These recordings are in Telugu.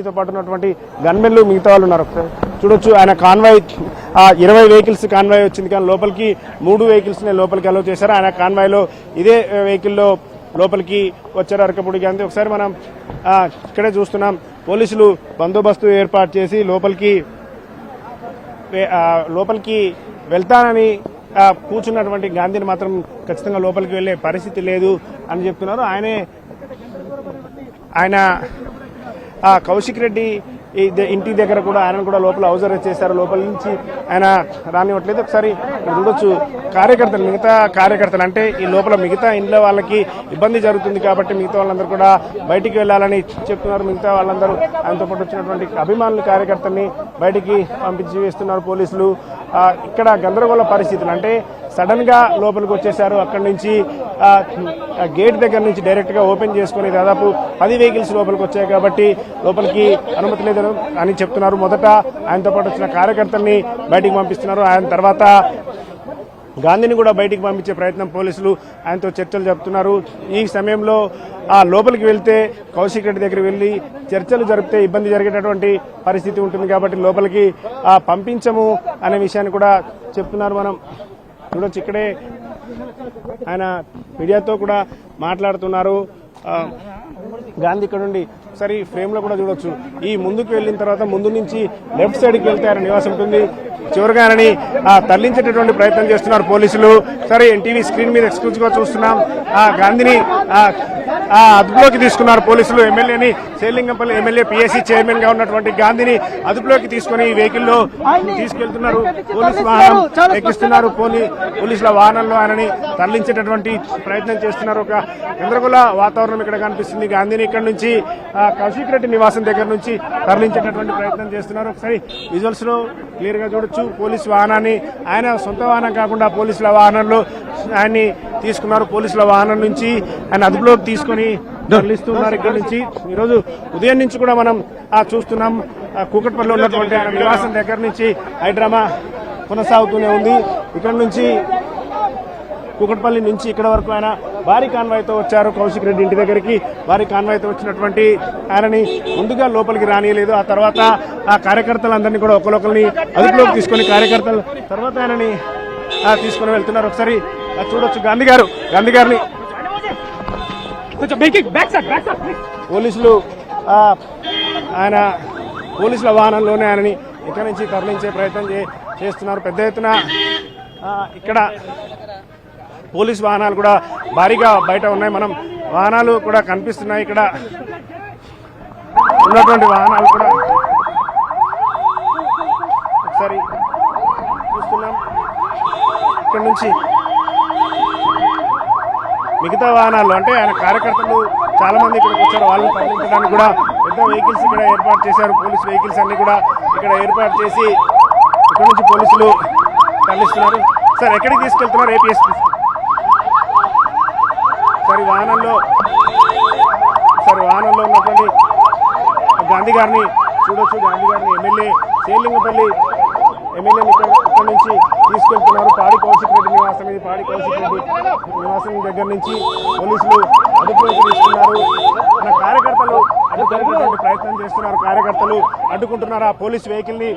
గాంధీతో పాటు ఉన్నటువంటి గన్మెన్లు మిగతా వాళ్ళు ఉన్నారు. ఒకసారి చూడొచ్చు ఆయన కాన్వాయ్ ఇరవై వెహికల్స్ కాన్వాయ్ వచ్చింది కానీ లోపలికి మూడు వెహికల్స్ లోపలికి అలో చేశారు. ఆయన కాన్వాయ్లో ఇదే వెహికల్లో లోపలికి వచ్చారు అరకపూడి గాంధీ ఒకసారి మనం ఇక్కడే చూస్తున్నాం. పోలీసులు బందోబస్తు ఏర్పాటు చేసి లోపలికి లోపలికి వెళ్తానని కూర్చున్నటువంటి గాంధీని మాత్రం ఖచ్చితంగా లోపలికి వెళ్ళే పరిస్థితి లేదు అని చెప్తున్నారు. ఆయనే ఆయన ఆ, కౌశిక్ రెడ్డి ఇంటి దగ్గర కూడా ఆయన కూడా లోపల హౌజర్ చేశారు. లోపల నుంచి ఆయన రానివ్వట్లేదు. ఒకసారి ఉండొచ్చు చూడొచ్చు. కార్యకర్తలు మిగతా కార్యకర్తలు అంటే ఈ లోపల మిగతా ఇంట్లో వాళ్ళకి ఇబ్బంది జరుగుతుంది కాబట్టి మిగతా వాళ్ళందరూ కూడా బయటికి వెళ్ళాలని చెప్తున్నారు. మిగతా వాళ్ళందరూ ఆయనతో పాటు వచ్చినటువంటి అభిమానులు కార్యకర్తల్ని బయటికి పంపించి వేస్తున్నారు పోలీసులు. ఇక్కడ గందరగోళ పరిస్థితులు. అంటే సడన్గా లోపలికి వచ్చేసారు. అక్కడి నుంచి గేట్ దగ్గర నుంచి డైరెక్ట్గా ఓపెన్ చేసుకుని దాదాపు పది వెహికల్స్ లోపలికి వచ్చాయి కాబట్టి లోపలికి అనుమతి లేదు అని చెప్తున్నారు. మొదట ఆయనతో పాటు వచ్చిన కార్యకర్తల్ని బయటికి పంపిస్తున్నారు. ఆయన తర్వాత గాంధీని కూడా బయటికి పంపించే ప్రయత్నం పోలీసులు ఆయనతో చర్చలు జరుపుతున్నారు. ఈ సమయంలో ఆ లోపలికి వెళ్తే కౌశిక్ రెడ్డి దగ్గర వెళ్ళి చర్చలు జరిపితే ఇబ్బంది జరిగేటటువంటి పరిస్థితి ఉంటుంది కాబట్టి లోపలికి ఆ పంపించము అనే విషయాన్ని కూడా చెప్తున్నారు మనం. చూడొచ్చు ఇక్కడే ఆయన మీడియాతో కూడా మాట్లాడుతున్నారు. గాంధీ ఇక్కడ నుండి సరే ఫ్రేమ్లో కూడా చూడొచ్చు. ఈ ముందుకు వెళ్ళిన తర్వాత ముందు నుంచి లెఫ్ట్ సైడ్కి వెళ్తే ఆయన నివాసం ఉంటుంది. చివరిగా ఆయనని ఆ, తరలించేటటువంటి ప్రయత్నం చేస్తున్నారు పోలీసులు. సరే ఎన్టీవీ స్క్రీన్ మీద ఎక్స్క్లూజివ్గా చూస్తున్నాం. ఆ గాంధీని అదుపులోకి తీసుకున్నారు పోలీసులు ఎమ్మెల్యేని. సేలింగంపల్లి ఎమ్మెల్యే పిఎస్సీ చైర్మన్గా ఉన్నటువంటి గాంధీని అదుపులోకి తీసుకుని ఈ వెహికల్లో తీసుకెళ్తున్నారు. పోలీసు వాహనం ఎక్కిస్తున్నారు. పోలీ పోలీసుల వాహనంలో ఆయనని తరలించేటటువంటి ప్రయత్నం చేస్తున్నారు. ఒక గందరగోళ వాతావరణం ఇక్కడ కనిపిస్తుంది. గాంధీని ఇక్కడ నుంచి కౌశిక్ రెడ్డి నివాసం దగ్గర నుంచి తరలించేటటువంటి ప్రయత్నం చేస్తున్నారు. ఒకసారి విజువల్స్లో క్లియర్గా చూడొచ్చు. పోలీసు వాహనాన్ని ఆయన సొంత వాహనం కాకుండా పోలీసుల వాహనంలో ఆయన్ని తీసుకున్నారు. పోలీసుల వాహనం నుంచి ఆయన అదుపులోకి తీసుకొని తరలిస్తున్నారు ఇక్కడ నుంచి. ఈరోజు ఉదయం నుంచి కూడా మనం ఆ చూస్తున్నాం. కూకట్పల్లిలో ఉన్నటువంటి ఆయన నివాసం దగ్గర నుంచి హైడ్రామా కొనసాగుతూనే ఉంది. ఇక్కడ నుంచి కూకట్పల్లి నుంచి ఇక్కడ వరకు ఆయన భారీ కాన్వాయ్తో వచ్చారు. కౌశిక్ రెడ్డి ఇంటి దగ్గరికి భారీ కాన్వాయ్తో వచ్చినటువంటి ఆయనని ముందుగా లోపలికి రానియలేదు. ఆ తర్వాత ఆ కార్యకర్తలందరినీ కూడా ఒకరొకరిని అదుపులోకి తీసుకొని కార్యకర్తలు తర్వాత ఆయనని ఆ, వెళ్తున్నారు. ఒకసారి చూడొచ్చు. గాంధీ గారు గాంధీ గారిని. పోలీసులు ఆయన పోలీసుల వాహనంలోనే ఆయనని ఇక్కడి నుంచి తరలించే ప్రయత్నం చేస్తున్నారు. పెద్ద ఎత్తున ఇక్కడ పోలీస్ వాహనాలు కూడా భారీగా బయట ఉన్నాయి. మనం వాహనాలు కూడా కనిపిస్తున్నాయి. ఇక్కడ ఉన్నటువంటి వాహనాలు కూడా ఒకసారి చూస్తున్నాం. ఇక్కడ నుంచి మిగతా వాహనాలు అంటే ఆయన కార్యకర్తలు చాలా మంది ఇక్కడికి వచ్చారు వాళ్ళని తరలించడానికి కూడా పెద్ద వెహికల్స్ ఇక్కడ ఏర్పాటు చేశారు. పోలీస్ వెహికల్స్ అన్ని కూడా ఇక్కడ ఏర్పాటు చేసి ఇక్కడ నుంచి పోలీసులు తరలిస్తున్నారు. సార్ ఎక్కడికి తీసుకెళ్తున్నారు ఏపీఎస్ సార్ ఈ వాహనంలో సార్ వాహనంలో ఉన్నటువంటి గాంధీ గారిని చూడొచ్చు. గాంధీ గారిని ఎమ్మెల్యే సేలింగపల్లి ఎమ్మెల్యే ఇక్కడ ఇక్కడ నుంచి తీసుకెళ్తున్నారు. పాడి కౌశిక్ రెడ్డి నివాసం ఇది. పాడి కౌశిక్ రెడ్డి నివాసం దగ్గర నుంచి పోలీసులు అదుపులోకి తీసుకున్నారు. మన కార్యకర్తలు అడ్డుకునేటువంటి ప్రయత్నం చేస్తున్నారు. కార్యకర్తలు అడ్డుకుంటున్నారు? ఆ పోలీస్ వెహికల్ని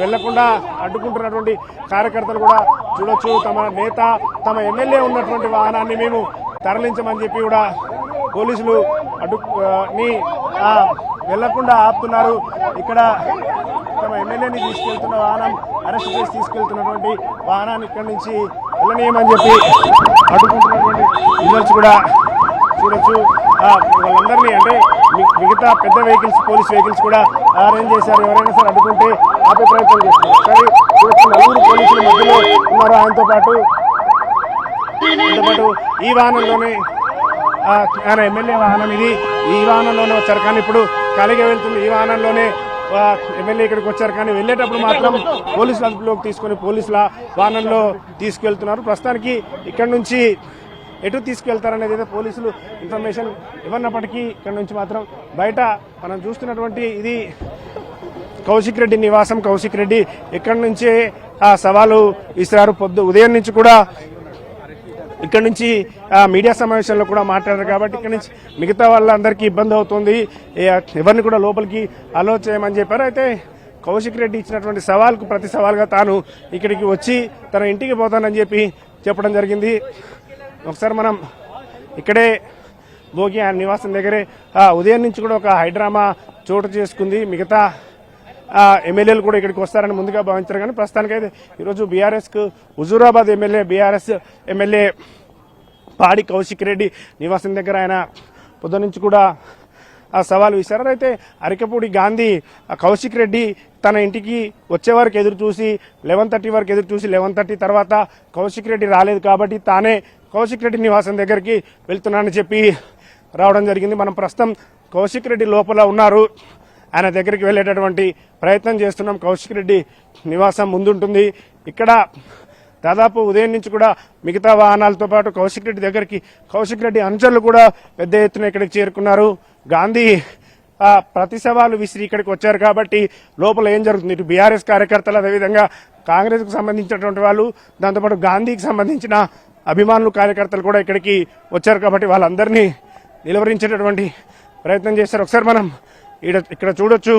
వెళ్ళకుండా అడ్డుకుంటున్నటువంటి కార్యకర్తలు కూడా చూడొచ్చు. తమ నేత తమ ఎమ్మెల్యే ఉన్నటువంటి వాహనాన్ని మేము తరలించమని చెప్పి కూడా పోలీసులు అడ్డు ని వెళ్ళకుండా ఆపుతున్నారు. ఇక్కడ తమ ఎమ్మెల్యేని తీసుకెళ్తున్న వాహనం అరెస్ట్ చేసి తీసుకెళ్తున్నటువంటి వాహనాన్ని ఇక్కడి నుంచి వెళ్ళనీయమని చెప్పి అడ్డుకుంటున్నటువంటి రిజల్ట్స్ కూడా చూడొచ్చు. వాళ్ళందరినీ అంటే మిగతా పెద్ద వెహికల్స్ పోలీస్ వెహికల్స్ కూడా అరేంజ్ చేశారు. ఎవరైనా సరే అడ్డుకుంటే ఆపే ప్రయత్నం చేస్తున్నారు కానీ చూడొచ్చు నలుగురు పోలీసులు మధ్యలో ఉన్నారు. ఆయనతో పాటు ఆయనతో పాటు ఈ వాహనంలోనే ఆయన ఎమ్మెల్యే వాహనం ఇది. ఈ వాహనంలోనే వచ్చారు. కానీ ఇప్పుడు కలిగి వెళ్తుంది. ఈ వాహనంలోనే ఎమ్మెల్యే ఇక్కడికి వచ్చారు కానీ వెళ్ళేటప్పుడు మాత్రం పోలీసుల అదుపులోకి తీసుకొని పోలీసుల వాహనంలో తీసుకెళ్తున్నారు. ప్రస్తుతానికి ఇక్కడ నుంచి ఎటు తీసుకెళ్తారనేది అయితే పోలీసులు ఇన్ఫర్మేషన్ ఇవ్వనప్పటికీ ఇక్కడ నుంచి మాత్రం బయట మనం చూస్తున్నటువంటి ఇది కౌశిక్ రెడ్డి నివాసం. కౌశిక్ రెడ్డి ఇక్కడి నుంచే ఆ సవాలు ఇస్తారు పొద్దు ఉదయం నుంచి కూడా ఇక్కడ నుంచి మీడియా సమావేశంలో కూడా మాట్లాడారు కాబట్టి ఇక్కడ నుంచి మిగతా వాళ్ళందరికీ ఇబ్బంది అవుతుంది. ఎవరిని కూడా లోపలికి అలో చేయమని చెప్పారు. అయితే కౌశిక్ రెడ్డి ఇచ్చినటువంటి సవాల్కు ప్రతి సవాల్గా తాను ఇక్కడికి వచ్చి తన ఇంటికి పోతానని చెప్పి చెప్పడం జరిగింది. ఒకసారి మనం ఇక్కడే భోగి ఆయన నివాసం దగ్గరే ఉదయం నుంచి కూడా ఒక హైడ్రామా చోటు చేసుకుంది. మిగతా ఎమ్మెల్యేలు కూడా ఇక్కడికి వస్తారని ముందుగా భావించారు. కానీ ప్రస్తుతానికైతే ఈరోజు బీఆర్ఎస్కు హుజూరాబాద్ ఎమ్మెల్యే బీఆర్ఎస్ ఎమ్మెల్యే పాడి కౌశిక్ రెడ్డి నివాసం దగ్గర ఆయన పొద్దు నుంచి కూడా ఆ సవాల్ విసిరారు. అయితే అరికపూడి గాంధీ ఆ కౌశిక్ రెడ్డి తన ఇంటికి వచ్చే వరకు ఎదురు చూసి లెవెన్ థర్టీ వరకు ఎదురు చూసి లెవెన్ థర్టీ తర్వాత కౌశిక్ రెడ్డి రాలేదు కాబట్టి తానే కౌశిక్ రెడ్డి నివాసం దగ్గరికి వెళ్తున్నానని చెప్పి రావడం జరిగింది. మనం ప్రస్తుతం కౌశిక్ రెడ్డి లోపల ఉన్నారు. ఆయన దగ్గరికి వెళ్ళేటటువంటి ప్రయత్నం చేస్తున్నాం. కౌశిక్ రెడ్డి నివాసం ముందుంటుంది. ఇక్కడ దాదాపు ఉదయం నుంచి కూడా మిగతా వాహనాలతో పాటు కౌశిక్ రెడ్డి దగ్గరికి కౌశిక్ రెడ్డి అనుచరులు కూడా పెద్ద ఎత్తున ఇక్కడికి చేరుకున్నారు. గాంధీ ప్రతి సవాలు విసిరి ఇక్కడికి వచ్చారు కాబట్టి లోపల ఏం జరుగుతుంది? ఇటు బీఆర్ఎస్ కార్యకర్తలు అదేవిధంగా కాంగ్రెస్కు సంబంధించినటువంటి వాళ్ళు దాంతోపాటు గాంధీకి సంబంధించిన అభిమానులు కార్యకర్తలు కూడా ఇక్కడికి వచ్చారు కాబట్టి వాళ్ళందరినీ నిలువరించేటటువంటి ప్రయత్నం చేశారు. ఒకసారి మనం ఇక్కడ చూడొచ్చు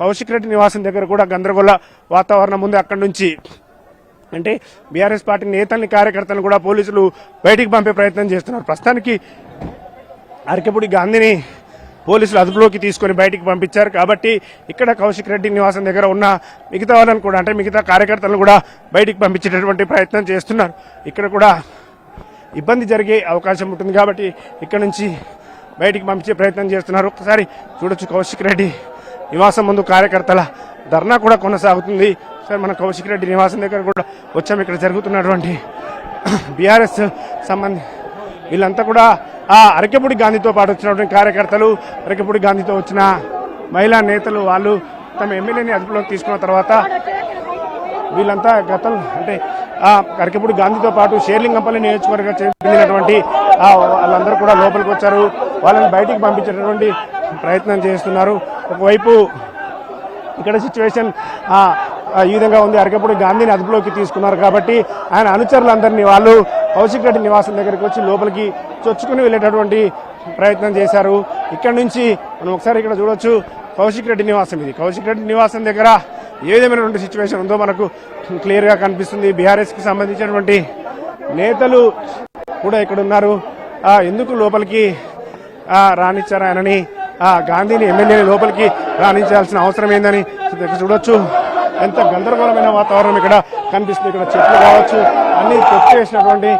కౌశిక్ రెడ్డి నివాసం దగ్గర కూడా గందరగోళ వాతావరణం ఉంది అక్కడి నుంచి. అంటే బీఆర్ఎస్ పార్టీ నేతల్ని కార్యకర్తలను కూడా పోలీసులు బయటికి పంపే ప్రయత్నం చేస్తున్నారు. ప్రస్తుతానికి అరకపూడి గాంధీని పోలీసులు అదుపులోకి తీసుకొని బయటికి పంపించారు. కాబట్టి ఇక్కడ కౌశిక్ రెడ్డి నివాసం దగ్గర ఉన్న మిగతా వాళ్ళని కూడా అంటే మిగతా కార్యకర్తలను కూడా బయటికి పంపించేటటువంటి ప్రయత్నం చేస్తున్నారు. ఇక్కడ కూడా ఇబ్బంది జరిగే అవకాశం ఉంటుంది కాబట్టి ఇక్కడ నుంచి బయటికి పంపించే ప్రయత్నం చేస్తున్నారు. ఒక్కసారి చూడొచ్చు కౌశిక్ రెడ్డి నివాసం ముందు కార్యకర్తల ధర్నా కూడా కొనసాగుతుంది. సరే మన కౌశిక్ రెడ్డి నివాసం దగ్గర కూడా వచ్చాం. ఇక్కడ జరుగుతున్నటువంటి బీఆర్ఎస్ సంబంధి వీళ్ళంతా కూడా ఆ అరకెపూడి గాంధీతో పాటు వచ్చినటువంటి కార్యకర్తలు అరకెపూడి గాంధీతో వచ్చిన మహిళా నేతలు వాళ్ళు తమ ఎమ్మెల్యేని అదుపులోకి తీసుకున్న తర్వాత వీళ్ళంతా గతం అంటే ఆ కరకపూడి గాంధీతో పాటు షేర్లింగంపల్లి నియోజకవర్గ చెందినటువంటి వాళ్ళందరూ కూడా లోపలికి వచ్చారు. వాళ్ళని బయటికి పంపించేటటువంటి ప్రయత్నం చేస్తున్నారు. ఒకవైపు ఇక్కడ సిచ్యువేషన్ ఈ విధంగా ఉంది. అరకప్పుడు గాంధీని అదుపులోకి తీసుకున్నారు కాబట్టి ఆయన అనుచరులందరినీ వాళ్ళు కౌశిక్ రెడ్డి నివాసం దగ్గరికి వచ్చి లోపలికి చొచ్చుకుని వెళ్ళేటటువంటి ప్రయత్నం చేశారు. ఇక్కడ నుంచి మనం ఒకసారి ఇక్కడ చూడొచ్చు. కౌశిక్ రెడ్డి నివాసం ఇది. కౌశిక్ రెడ్డి నివాసం దగ్గర ఏ విధమైనటువంటి సిచ్యువేషన్ ఉందో మనకు క్లియర్గా కనిపిస్తుంది. బీఆర్ఎస్కి సంబంధించినటువంటి నేతలు కూడా ఇక్కడ ఉన్నారు ఎందుకు లోపలికి రానిచ్చారు ఆయనని ఆ, గాంధీని ఎమ్మెల్యేని లోపలికి రాణించాల్సిన అవసరం ఏందని చూడొచ్చు. ఎంత గందరగోళమైన వాతావరణం ఇక్కడ కనిపిస్తుంది. ఇక్కడ చెట్లు కావచ్చు అన్ని తొక్కి వేసినటువంటి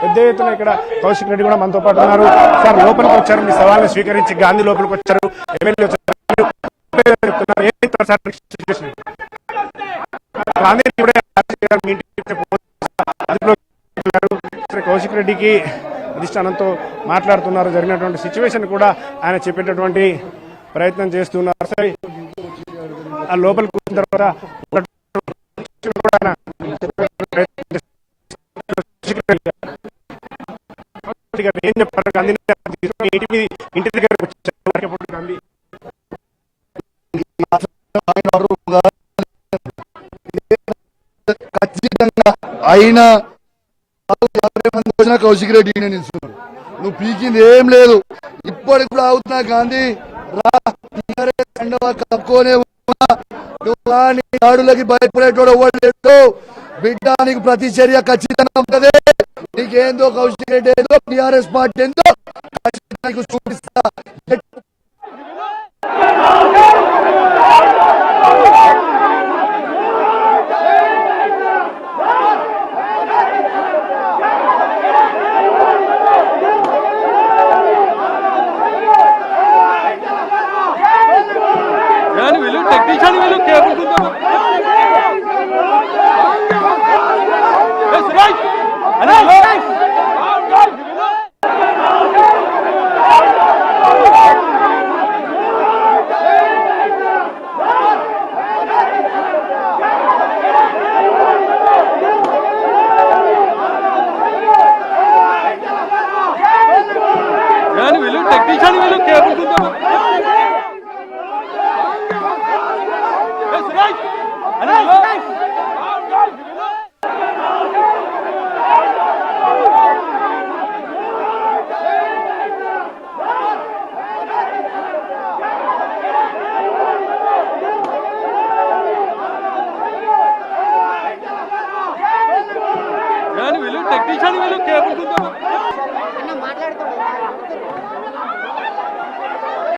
పెద్ద ఎత్తున ఇక్కడ కౌశిక్ రెడ్డి కూడా మనతో పాటు ఉన్నారు. సార్ లోపలికి వచ్చారు. మీ సవాల్ని స్వీకరించి గాంధీ లోపలికి వచ్చారు. ఎమ్మెల్యే వచ్చారు. గాంధీ ఇప్పుడే కౌశిక్ రెడ్డికి అధిష్టానంతో మాట్లాడుతున్నారు. జరిగినటువంటి సిచ్యువేషన్ కూడా ఆయన చెప్పేటటువంటి ప్రయత్నం చేస్తున్నారు. సరే ఆ లోపలికి వచ్చిన తర్వాత ఆయన ఏం చెప్పారు ఇంటి ఇంటి దగ్గరకు వచ్చారు రోజున కౌశిక్ రెడ్డి ఈయన నువ్వు పీకింది ఏం లేదు. ఇప్పటికి కూడా అవుతున్నా గాంధీ రా కప్పుకోనే నువ్వు దాడులకి భయపడేటోడు ఎవడు బిడ్డ నీకు ప్రతి చర్య ఖచ్చితంగా ఉంటది. నీకేందో కౌశిక్ రెడ్డి ఏదో టిఆర్ఎస్ పార్టీ ఏందో ఖచ్చితంగా చూపిస్తా. টেকনিশিয়ান হলো কে বলুন তো That's right. And that's right. ഞാൻ വലിയ ടെക്നീഷ്യൻ വലിയ കേബിൾ